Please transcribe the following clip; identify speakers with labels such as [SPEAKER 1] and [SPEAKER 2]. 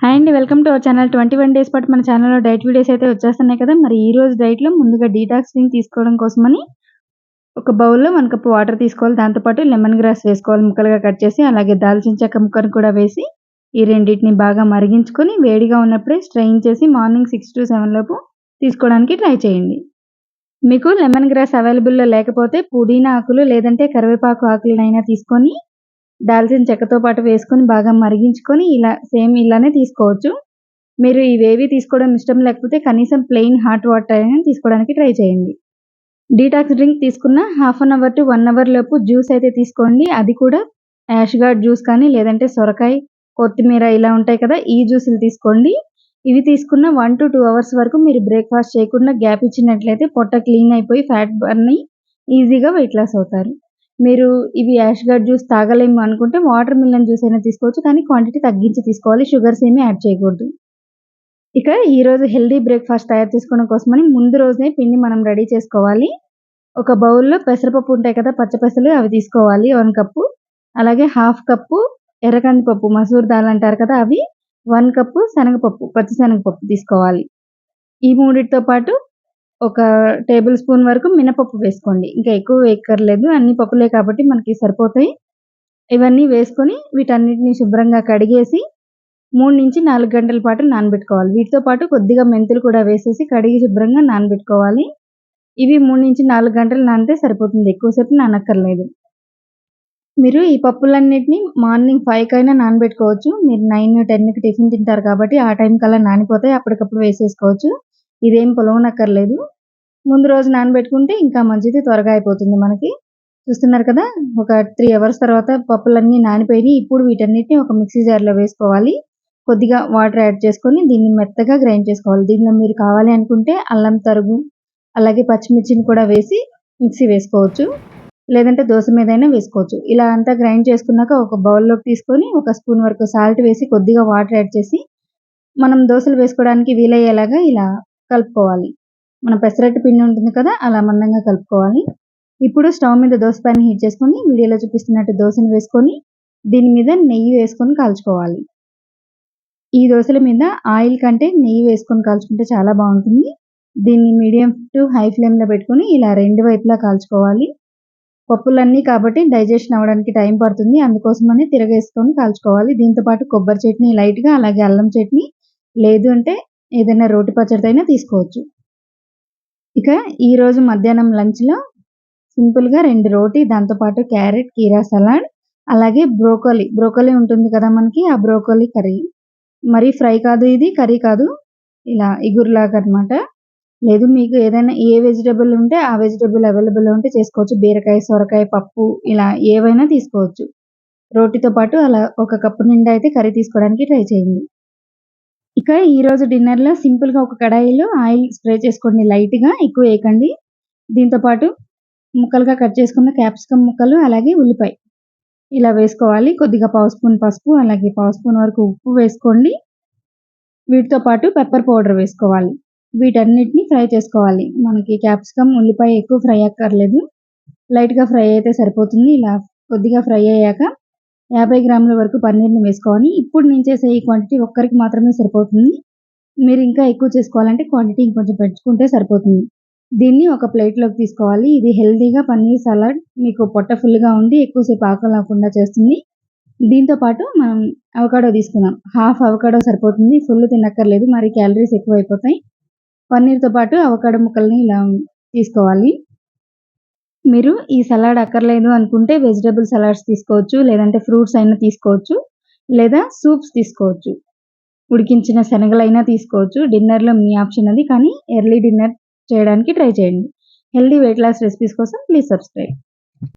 [SPEAKER 1] Hi అండి welcome to our channel. Twenty one days పాటు మన ఛానల్లో డైట్ వీడియోస్ అయితే వచ్చేస్తున్నాయి కదా. మరి ఈ రోజు డైట్లో ముందుగా డీటాక్స్ డ్రింక్ తీసుకోవడం కోసమని ఒక బౌల్లో వన్ కప్ వాటర్ తీసుకోవాలి. దాంతోపాటు లెమన్ గ్రాస్ వేసుకోవాలి. ముక్కలుగా కట్ చేసి అలాగే దాల్చిన చెక్క ముక్కను కూడా వేసి ఈ రెండింటిని బాగా మరిగించుకొని వేడిగా ఉన్నప్పుడే స్ట్రెయిన్ చేసి మార్నింగ్ సిక్స్ టు సెవెన్ లోపు తీసుకోవడానికి ట్రై చేయండి. మీకు లెమన్ గ్రాస్ అవైలబుల్లో లేకపోతే పుదీనా ఆకులు లేదంటే కరివేపాకు ఆకులనైనా తీసుకొని దాల్చిన చెక్కతో పాటు వేసుకొని బాగా మరిగించుకొని ఇలా సేమ్ ఇలానే తీసుకోవచ్చు. మీరు ఇవేవి తీసుకోవడం ఇష్టం లేకపోతే కనీసం ప్లెయిన్ హాట్ వాటర్ అయినా తీసుకోవడానికి ట్రై చేయండి. డీటాక్స్ డ్రింక్ తీసుకున్న half an hour to one hour లోపు జ్యూస్ అయితే తీసుకోండి. అది కూడా యాష్ గార్డ్ జ్యూస్ కానీ లేదంటే సొరకాయ కొత్తిమీర ఇలా ఉంటాయి కదా ఈ జ్యూసులు తీసుకోండి. ఇవి తీసుకున్న వన్ టు టూ అవర్స్ వరకు మీరు బ్రేక్ఫాస్ట్ చేయకుండా గ్యాప్ ఇచ్చినట్లయితే పొట్ట క్లీన్ అయిపోయి ఫ్యాట్ బర్న్ ఈజీగా వెయిట్ లాస్ అవుతారు. మీరు ఇవి యాష్ గార్డ్ జ్యూస్ తాగలేము అనుకుంటే వాటర్ మిలన్ జ్యూస్ అయినా తీసుకోవచ్చు కానీ క్వాంటిటీ తగ్గించి తీసుకోవాలి. షుగర్స్ ఏమీ యాడ్ చేయకూడదు. ఇక ఈరోజు హెల్దీ బ్రేక్ఫాస్ట్ తయారు చేసుకోవడం కోసమని ముందు రోజునే పిండి మనం రెడీ చేసుకోవాలి. ఒక బౌల్లో పెసరపప్పు ఉంటాయి కదా పచ్చపెసలు అవి తీసుకోవాలి. One cup. అలాగే హాఫ్ కప్పు ఎర్రకందిపప్పు మసూర్ దాల్ అంటారు కదా అవి. వన్ కప్పు శనగపప్పు పచ్చి శనగపప్పు తీసుకోవాలి. ఈ మూడింటితో పాటు ఒక టేబుల్ స్పూన్ వరకు మినపప్పు వేసుకోండి. ఇంకా ఎక్కువ వేయక్కర్లేదు. అన్ని పప్పులే కాబట్టి మనకి సరిపోతాయి. ఇవన్నీ వేసుకొని వీటన్నిటిని శుభ్రంగా కడిగేసి మూడు నుంచి నాలుగు గంటల పాటు నానబెట్టుకోవాలి. వీటితో పాటు కొద్దిగా మెంతులు కూడా వేసేసి కడిగి శుభ్రంగా నానబెట్టుకోవాలి. ఇవి మూడు నుంచి నాలుగు గంటలు నానితే సరిపోతుంది. ఎక్కువసేపు నానక్కర్లేదు. మీరు ఈ పప్పులన్నిటిని మార్నింగ్ ఫైవ్ కైనా నానబెట్టుకోవచ్చు. మీరు నైన్ టెన్కి టిఫిన్ తింటారు కాబట్టి ఆ టైం కల్లా నానిపోతాయి అప్పటికప్పుడు వేసేసుకోవచ్చు. ఇదేం పొలవనక్కర్లేదు. ముందు రోజు నానబెట్టుకుంటే ఇంకా మంచిది త్వరగా అయిపోతుంది మనకి. చూస్తున్నారు కదా ఒక త్రీ అవర్స్ తర్వాత పప్పులన్నీ నానిపోయి ఇప్పుడు వీటన్నిటిని ఒక మిక్సీ జార్లో వేసుకోవాలి. కొద్దిగా వాటర్ యాడ్ చేసుకొని దీన్ని మెత్తగా గ్రైండ్ చేసుకోవాలి. దీనిలో మీరు కావాలి అనుకుంటే అల్లం తరుగు అలాగే పచ్చిమిర్చిని కూడా వేసి మిక్సీ వేసుకోవచ్చు. లేదంటే దోశ మీదైనా వేసుకోవచ్చు. ఇలా అంతా గ్రైండ్ చేసుకున్నాక ఒక బౌల్లోకి తీసుకొని ఒక స్పూన్ వరకు సాల్ట్ వేసి కొద్దిగా వాటర్ యాడ్ చేసి మనం దోశలు వేసుకోవడానికి వీలయ్యేలాగా ఇలా కలుపుకోవాలి. మన పెసరట్టు పిండి ఉంటుంది కదా అలా మందంగా కలుపుకోవాలి. ఇప్పుడు స్టవ్ మీద దోశ పైన హీట్ చేసుకొని వీడియోలో చూపిస్తున్నట్టు దోశను వేసుకొని దీని మీద నెయ్యి వేసుకొని కాల్చుకోవాలి. ఈ దోశల మీద ఆయిల్ కంటే నెయ్యి వేసుకొని కాల్చుకుంటే చాలా బాగుంటుంది. దీన్ని మీడియం టు హై ఫ్లేమ్లో పెట్టుకొని ఇలా రెండు వైపులా కాల్చుకోవాలి. పప్పులన్నీ కాబట్టి డైజెషన్ అవ్వడానికి టైం పడుతుంది. అందుకోసమని తిరగేసుకొని కాల్చుకోవాలి. దీంతో పాటు కొబ్బరి చట్నీ లైట్గా అలాగే అల్లం చట్నీ. లేదు అంటే ఏదైనా రోటి పచ్చడి అయినా తీసుకోవచ్చు. ఇక ఈరోజు మధ్యాహ్నం లంచ్లో సింపుల్గా రెండు రోటీ దాంతోపాటు క్యారెట్ కీరా సలాడ్ అలాగే బ్రోకోలీ. బ్రోకోలీ ఉంటుంది కదా మనకి ఆ బ్రోకోలీ కర్రీ. మరి ఫ్రై కాదు ఇది కర్రీ కాదు. ఇలా ఇగురులాగా అనమాట లేదు మీకు ఏదైనా ఏ వెజిటబుల్ ఉంటే ఆ వెజిటబుల్ అవైలబుల్ ఉంటే చేసుకోవచ్చు. బీరకాయ సొరకాయ పప్పు ఇలా ఏవైనా తీసుకోవచ్చు. రోటీతో పాటు అలా ఒక కప్పు నిండా అయితే కర్రీ తీసుకోవడానికి ట్రై చేయండి. ఇక ఈరోజు సింపుల్గా ఒక కడాయిలో ఆయిల్ స్ప్రే చేసుకోండి లైట్గా ఎక్కువ వేయకండి. దీంతో పాటు ముక్కలుగా కట్ చేసుకున్న క్యాప్సికమ్ ముక్కలు అలాగే ఉల్లిపాయ. ఇలా వేసుకోవాలి. కొద్దిగా పావు స్పూన్ పసుపు అలాగే పావు స్పూన్ వరకు ఉప్పు వేసుకోండి. వీటితో పాటు పెప్పర్ పౌడర్ వేసుకోవాలి. వీటన్నిటిని ఫ్రై చేసుకోవాలి. మనకి క్యాప్సికమ్ ఉల్లిపాయ ఎక్కువ ఫ్రై అక్కర్లేదు. లైట్గా ఫ్రై అయితే సరిపోతుంది. ఇలా కొద్దిగా ఫ్రై అయ్యాక యాభై గ్రాముల వరకు పన్నీర్ని వేసుకోవాలి. ఇప్పుడు నేను చేసే ఈ క్వాంటిటీ ఒక్కరికి మాత్రమే సరిపోతుంది. మీరు ఇంకా ఎక్కువ చేసుకోవాలంటే క్వాంటిటీ ఇంకొంచెం పెంచుకుంటే సరిపోతుంది. దీన్ని ఒక ప్లేట్లోకి తీసుకోవాలి. ఇది హెల్తీగా పన్నీర్ సలాడ్ మీకు పొట్ట ఫుల్గా ఉండి ఎక్కువసేపు ఆకలి లేకుండా చేస్తుంది. దీంతో పాటు మనం అవకాడో తీసుకుందాం. హాఫ్ అవకాడో సరిపోతుంది. ఫుల్ తినక్కర్లేదు. మరి క్యాలరీస్ ఎక్కువ అయిపోతాయి పన్నీర్తో పాటు అవకాడో ముక్కల్ని ఇలా తీసుకోవాలి. మీరు ఈ సలాడ్ అక్కర్లేదు అనుకుంటే వెజిటబుల్ సలాడ్స్ తీసుకోవచ్చు లేదంటే ఫ్రూట్స్ అయినా తీసుకోవచ్చు లేదా సూప్స్ తీసుకోవచ్చు. ఉడికించిన శనగలైనా తీసుకోవచ్చు. డిన్నర్లో మీ ఆప్షన్ అది కానీ ఎర్లీ డిన్నర్ చేయడానికి ట్రై చేయండి. హెల్దీ వెయిట్ లాస్ రెసిపీస్ కోసం ప్లీజ్ సబ్స్క్రైబ్.